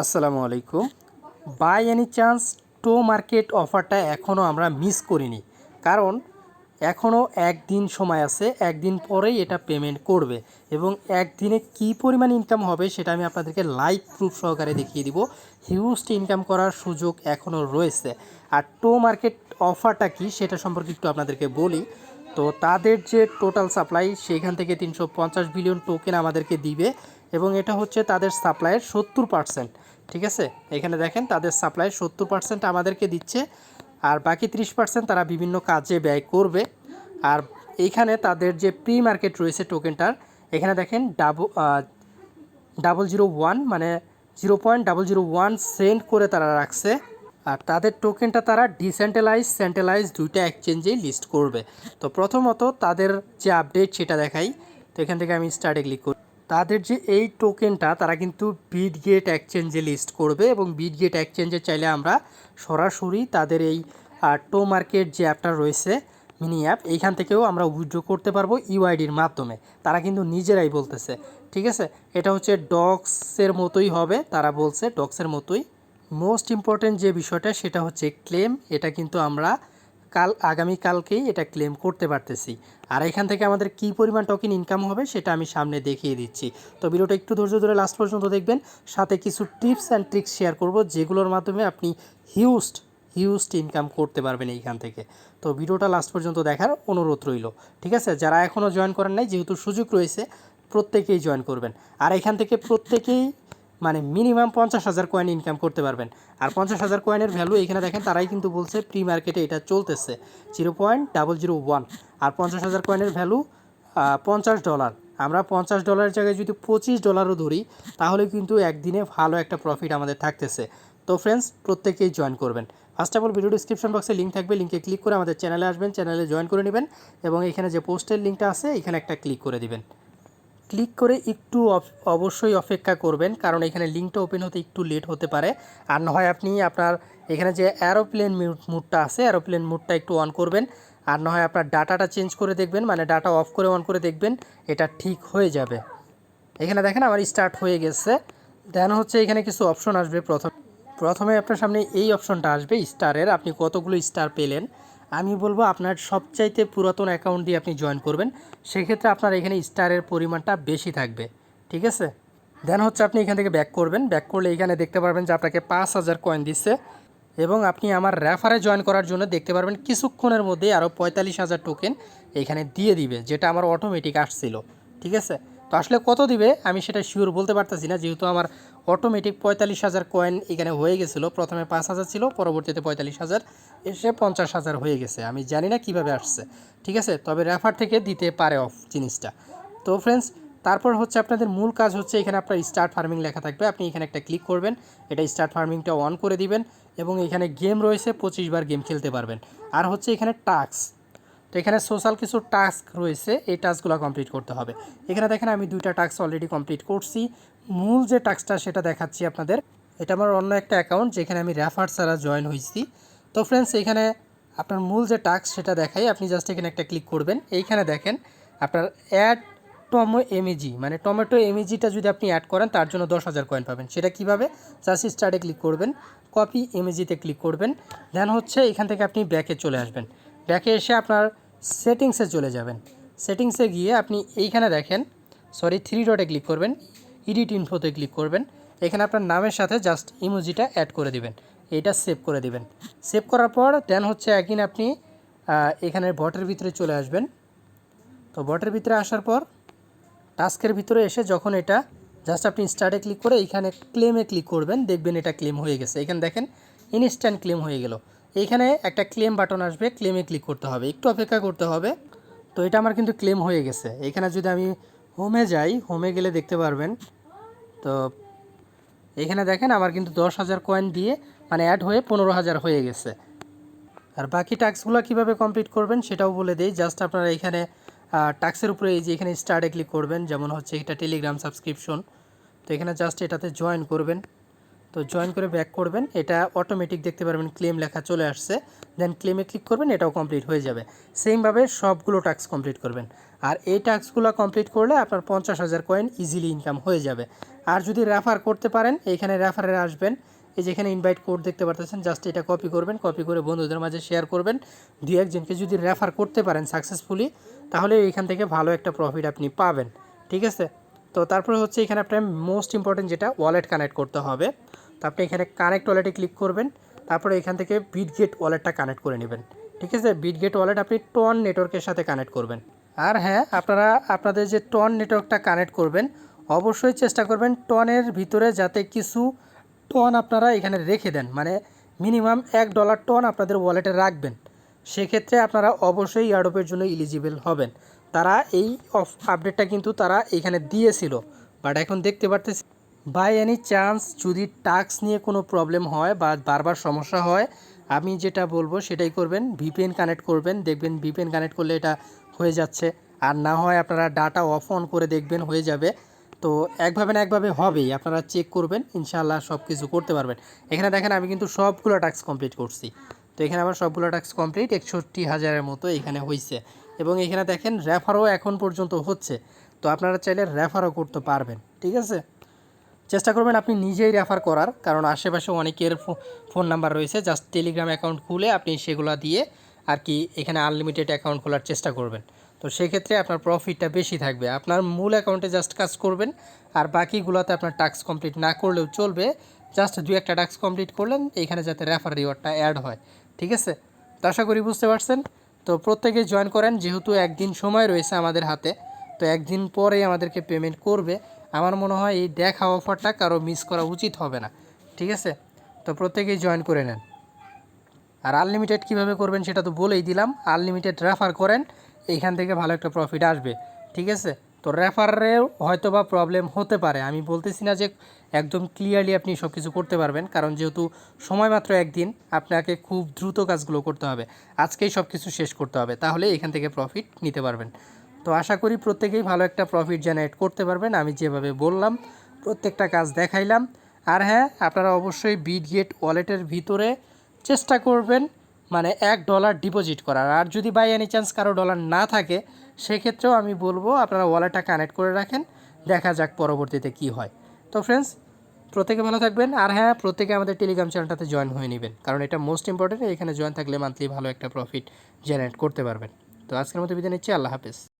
আসসালামু আলাইকুম। By any chance to market অফারটা এখনও আমরা মিস করিনি। কারণ এখনও একদিন সময় আছে, একদিন পরেই এটা পেমেন্ট করবে এবং একদিনে কী পরিমাণ ইনকাম হবে সেটা আমি আপনাদেরকে লাইভ প্রুফ সহকারে দেখিয়ে দিব। হিউজ ইনকাম করার সুযোগ এখনও রয়েছে। আর টো মার্কেট অফারটা কি সেটা সম্পর্কে একটু আপনাদেরকে বলি। তো তাদের যে টোটাল সাপ্লাই সেইখান থেকে তিনশো পঞ্চাশ বিলিয়ন টোকেন আমাদেরকে দিবে। এবং এটা হচ্ছে তাদের সাপ্লাইয়ের সত্তর পার্সেন্ট ঠিক আছে? এখানে দেখেন তাদের সাপ্লাইয়ের সত্তর পার্সেন্ট আমাদেরকে দিচ্ছে আর বাকি ত্রিশ পার্সেন্ট তারা বিভিন্ন কাজে ব্যয় করবে। আর এইখানে তাদের যে প্রি মার্কেট রয়েছে টোকেনটার এখানে দেখেন ডাবল ডাবল জিরো ওয়ান মানে zero point double zero one cent করে তারা রাখছে। আর তাদের টোকেনটা তারা ডিসেন্ট্রালাইজ সেন্ট্রালাইজ দুইটা এক্সচেঞ্জেই লিস্ট করবে। তো প্রথমত তাদের যে আপডেট সেটা দেখাই। তো এখান থেকে আমি স্টার্টে ক্লিক করি। তাদের যে এই টোকেনটা তারা কিন্তু বিট গেট এক্সচেঞ্জে লিস্ট করবে এবং বিট গেট এক্সচেঞ্জে চাইলে আমরা সরাসরি তাদের এই টো মার্কেট যে অ্যাপটা রয়েছে মিনি অ্যাপ এইখান থেকেও আমরা উইথড্র করতে পারব ইউআইডির মাধ্যমে। তারা কিন্তু নিজেরাই বলতেছে, ঠিক আছে? এটা হচ্ছে ডক্সের মতোই হবে, তারা বলছে ডক্সের মতোই। মোস্ট ইম্পর্ট্যান্ট যে বিষয়টা, সেটা হচ্ছে ক্লেম এটা কিন্তু আমরা কাল আগামীকালকেই এটা ক্লেম করতে পারতেছি। আর এখান থেকে আমাদের কী পরিমাণ টোকেন ইনকাম হবে সেটা আমি সামনে দেখিয়ে দিচ্ছি। তো ভিডিওটা একটু ধৈর্য ধরে লাস্ট পর্যন্ত দেখবেন। সাথে কিছু টিপস অ্যান্ড ট্রিক্স শেয়ার করব যেগুলোর মাধ্যমে আপনি হিউজড হিউজড ইনকাম করতে পারবেন এইখান থেকে। তো ভিডিওটা লাস্ট পর্যন্ত দেখার অনুরোধ রইল। ঠিক আছে? যারা এখনও জয়েন করেন নাই, যেহেতু সুযোগ রয়েছে, প্রত্যেকেই জয়েন করবেন। আর এখান থেকে প্রত্যেকেই মানে মিনিমাম পঞ্চাশ হাজার কয়েন ইনকাম করতে পারবেন। আর পঞ্চাশ হাজার কয়েনের ভ্যালু এখানে দেখেন, তারাই কিন্তু বলছে প্রি মার্কেটে এটা চলতেছে। Zero point double zero one আর পঞ্চাশ হাজার কয়েনের ভ্যালু পঞ্চাশ ডলার আমরা পঞ্চাশ ডলারের জায়গায় যদি পঁচিশ ডলারও ধরি, তাহলে কিন্তু একদিনে ভালো একটা প্রফিট আমাদের থাকতেছে। তো ফ্রেন্ডস প্রত্যেকেই জয়েন করবেন। First of all video description বক্সে লিঙ্ক থাকবে। লিঙ্কে ক্লিক করে আমাদের চ্যানেলে আসবেন চ্যানেলে জয়েন করে নেবেন এবং এখানে যে পোস্টের লিঙ্কটা আছে, এখানে একটা ক্লিক করে দিবেন। ক্লিক করে একটু অবশ্যই অপেক্ষা করবেন, কারণ এখানে লিঙ্কটা ওপেন হতে একটু লেট হতে পারে। আর না হয় আপনি আপনার এখানে যে অ্যারোপ্লেন মুডটা আছে অ্যারোপ্লেন মুডটা একটু অন করবেন, আর না হয় আপনার ডাটাটা চেঞ্জ করে দেখবেন মানে ডাটা অফ করে অন করে দেখবেন, এটা ঠিক হয়ে যাবে। এখানে দেখেন আমার স্টার্ট হয়ে গেছে। দেন হচ্ছে এখানে কিছু অপশন আসবে প্রথম, প্রথমে আপনার সামনে এই অপশনটা আসবে স্টারের আপনি কতগুলো স্টার পেলেন। আমি বলব আপনার সবচাইতে পুরাতন অ্যাকাউন্ট দিয়ে আপনি জয়েন করবেন। সেক্ষেত্রে আপনার এখানে স্টারের পরিমাণটা বেশি থাকবে। ঠিক আছে? দেন হচ্ছে আপনি এখান থেকে ব্যাক করবেন। ব্যাক করলে এখানে দেখতে পারবেন যে আপনাকে পাঁচ হাজার কয়েন দিচ্ছে এবং আপনি আমার রেফারে জয়েন করার জন্য দেখতে পারবেন কিছুক্ষণের মধ্যে আরও পঁয়তাল্লিশ হাজার টোকেন এখানে দিয়ে দিবে, যেটা আমার অটোমেটিক আসছিল। ঠিক আছে? তো আসলে কত দিবে আমি সেটা শিওর বলতে পারতেছি না, যেহেতু আমার অটোমেটিক পঁয়তাল্লিশ হাজার কয়েন এখানে হয়ে গেছিল। প্রথমে পাঁচ হাজার ছিল, পরবর্তীতে পঁয়তাল্লিশ হাজার, এসে পঞ্চাশ হাজার হয়ে গেছে। আমি জানি না কীভাবে আসছে, ঠিক আছে? তবে রেফার থেকে দিতে পারে অফ জিনিসটা। তো ফ্রেন্ডস তারপর হচ্ছে আপনাদের মূল কাজ হচ্ছে এখানে আপনার স্টার্ট ফার্মিং লেখা থাকবে। আপনি এখানে একটা ক্লিক করবেন, এটা স্টার্ট ফার্মিংটা অন করে দিবেন, এবং এখানে গেম রয়েছে, পঁচিশ বার গেম খেলতে পারবেন। আর হচ্ছে এখানে টাস্ক তো এখানে সোশ্যাল কিছু টাস্ক রয়েছে, এই টাস্কগুলো কমপ্লিট করতে হবে। এখানে দেখেন আমি দুইটা টাস্ক অলরেডি কমপ্লিট করছি। মূল যে টাস্কটা সেটা দেখাচ্ছি আপনাদের। এটা আমার অন্য একটা অ্যাকাউন্ট যেখানে আমি রেফার ছাড়া জয়েন হয়েছি। তো ফ্রেন্ডস এখানে আপনার মূল যে টাস্ক সেটা দেখাই। আপনি জাস্ট এখানে একটা ক্লিক করবেন। এইখানে দেখেন আপনার অ্যাড টমো এমএজি মানে টমেটো এমইজিটা যদি আপনি অ্যাড করেন, তার জন্য দশ হাজার কয়েন পাবেন। সেটা কীভাবে? জাস্ট স্টার্টে ক্লিক করবেন। কপি এমএজিতে ক্লিক করবেন। দেন হচ্ছে এখান থেকে আপনি ব্যাকে চলে আসবেন। ব্যাকে এসে আপনার সেটিংসে চলে যাবেন। সেটিংসে গিয়ে আপনি এইখানে দেখেন সরি থ্রি ডটে ক্লিক করবেন ইডিট ইনফোতে ক্লিক করবেন। এখানে আপনার নামের সাথে জাস্ট ইমোজিটা অ্যাড করে দিবেন। এইটা সেভ করে দিবেন। সেভ করার পর দেন হচ্ছে একদিন আপনি এখানে বটের ভিতরে চলে আসবেন। তো বটের ভিতরে আসার পর টাস্কের ভিতরে এসে যখন এটা জাস্ট আপনি স্টার্টে ক্লিক করে এইখানে ক্লেমে ক্লিক করবেন, দেখবেন এটা ক্লেম হয়ে গেছে। এখানে দেখেন ইনস্ট্যান্ট ক্লেম হয়ে গেল। এইখানে একটা ক্লেম বাটন আসবে ক্লেমে ক্লিক করতে হবে। একটু অপেক্ষা করতে হবে। তো এটা আমার কিন্তু ক্লেম হয়ে গেছে। এখানে যদি আমি হোমে যাই হোমে গেলে দেখতে পারবেন। তো এখানে দেখেন আমার কিন্তু দশ হাজার কয়েন দিয়ে মানে অ্যাড হয়ে পনেরো হাজার হয়ে গেছে। আর বাকি টাস্কগুলো কীভাবে কমপ্লিট করবেন সেটাও বলে দিই। জাস্ট আপনারা এখানে টাস্কের উপরে এই যে এখানে স্টার্টে ক্লিক করবেন। যেমন হচ্ছে এটা টেলিগ্রাম সাবস্ক্রিপশন তো এখানে জাস্ট এটাতে জয়েন করবেন। তো জয়েন করে ব্যাক করবেন, এটা অটোমেটিক দেখতে পারবেন ক্লেম লেখা চলে আসছে দেন ক্লেমে ক্লিক করবেন, এটাও কমপ্লিট হয়ে যাবে। সেমভাবে সবগুলো টাস্ক কমপ্লিট করবেন। আর এই টাস্কগুলো কমপ্লিট করলে আপনার পঞ্চাশ হাজার কয়েন ইজিলি ইনকাম হয়ে যাবে। আর যদি রেফার করতে পারেন, এইখানে রেফারে আসবেন, এই যেখানে ইনভাইট কোড দেখতে পারতেছেন জাস্ট এটা কপি করবেন কপি করে বন্ধুদের মাঝে শেয়ার করবেন। দু একজনকে যদি রেফার করতে পারেন সাকসেসফুলি তাহলে এইখান থেকে ভালো একটা প্রফিট আপনি পাবেন। ঠিক আছে? তো তারপরে হচ্ছে এখানে আপনার মোস্ট ইম্পর্টেন্ট যেটা ওয়ালেট কানেক্ট করতে হবে। তো আপনি এখানে কানেক্ট ওয়ালেটে ক্লিক করবেন, তারপরে এখান থেকে বিটগেট ওয়ালেটটা কানেক্ট করে নেবেন। ঠিক আছে? বিটগেট ওয়ালেট আপনি টন নেটওয়ার্কের সাথে কানেক্ট করবেন। আর হ্যাঁ আপনারা আপনাদের যে টন নেটওয়ার্কটা কানেক্ট করবেন, অবশ্যই চেষ্টা করবেন টনের ভিতরে যাতে কিছু টন আপনারা এখানে রেখে দেন। মানে মিনিমাম এক ডলার টন আপনাদের ওয়ালেটে রাখবেন। সেক্ষেত্রে আপনারা অবশ্যই ইয়ারডোপের জন্য ইলিজিবল হবেন। তারা এই আপডেটটা কিন্তু তারা এখানে দিয়েছিল। বাট এখন দেখতে পারতেছি বাই এনি চান্স যদি টাক্স নিয়ে কোনো প্রবলেম হয় বা বারবার সমস্যা হয়, আমি যেটা বলব সেটাই করবেন। ভিপিএন কানেক্ট করবেন, দেখবেন ভিপিএন কানেক্ট করলে এটা হয়ে যাচ্ছে। আর না হয় আপনারা ডাটা অফ অন করে দেখবেন, হয়ে যাবে। তো একভাবে না একভাবে হবেই, আপনারা চেক করবেন, ইনশাআল্লাহ সব কিছু করতে পারবেন। এখানে দেখেন আমি কিন্তু সবগুলো টাস্ক কমপ্লিট করছি। তো এখানে আমার সবগুলো টাস্ক কমপ্লিট একষট্টি হাজারের মতো এখানে হয়েছে এবং এখানে দেখেন রেফারও এখন পর্যন্ত হচ্ছে। তো আপনারা চাইলে রেফারও করতে পারবেন, ঠিক আছে? চেষ্টা করবেন আপনি নিজেই রেফার করার, কারণ আশেপাশে অনেকের ফোন নাম্বার রয়েছে। জাস্ট টেলিগ্রাম অ্যাকাউন্ট খুলে আপনি সেগুলো দিয়ে আর কি এখানে আনলিমিটেড অ্যাকাউন্ট খোলার চেষ্টা করবেন। তো সেক্ষেত্রে আপনার প্রফিটটা বেশি থাকবে। আপনার মূল অ্যাকাউন্টে জাস্ট কাজ করবেন, আর বাকিগুলোতে আপনার টাস্ক কমপ্লিট না করলেও চলবে। জাস্ট দু একটা টাস্ক কমপ্লিট করলেন এইখানে যাতে রেফার রিওয়ার্ডটা অ্যাড হয়। ঠিক আছে? তো আশা করি বুঝতে পারছেন। তো প্রত্যেকে জয়েন করেন, যেহেতু একদিন সময় রয়েছে আমাদের হাতে, তো একদিন পরেই আমাদেরকে পেমেন্ট করবে। আমার মনে হয় এই দেখা অফারটা কারও মিস করা উচিত হবে না। ঠিক আছে? তো প্রত্যেকেই জয়েন করে নেন। আর আনলিমিটেড কীভাবে করবেন সেটা তো বলেই দিলাম। আনলিমিটেড রেফার করেন, এইখান থেকে ভালো একটা প্রফিট আসবে। ঠিক আছে? তো রেফারের হয়তো বা প্রবলেম হতে পারে। আমি বলতেছি না যে একদম ক্লিয়ারলি আপনি সব কিছু করতে পারবেন, কারণ যেহেতু সময় মাত্র একদিন, আপনাকে খুব দ্রুত কাজগুলো করতে হবে। আজকেই সব কিছু শেষ করতে হবে। তাহলে এখান থেকে প্রফিট নিতে পারবেন। তো আশা করি প্রত্যেকেই ভালো একটা প্রফিট জেনারেট করতে পারবেন। আমি যেভাবে বললাম, প্রত্যেকটা কাজ দেখাইলাম। আর হ্যাঁ আপনারা অবশ্যই বিটগেট ওয়ালেটের ভিতরে চেষ্টা করবেন মানে এক ডলার ডিপোজিট করার। আর যদি বাই এনি চান্স কারও ডলার না থাকে, সেক্ষেত্রেও আমি বলব, আপনারা ওয়ালেটটা কানেক্ট করে রাখেন, দেখা যাক পরবর্তীতে কি হয়। তো ফ্রেন্ডস প্রত্যেকে ভালো থাকবেন। আর হ্যাঁ প্রত্যেকে আমাদের টেলিগ্রাম চ্যানেলটাতে জয়েন হয়ে নেবেন। কারণ এটা মোস্ট ইম্পর্টেন্ট এখানে জয়েন থাকলে মান্থলি ভালো একটা প্রফিট জেনারেট করতে পারবেন। তো আজকের মতো বিদায় নিচ্ছি, আল্লাহ হাফেজ।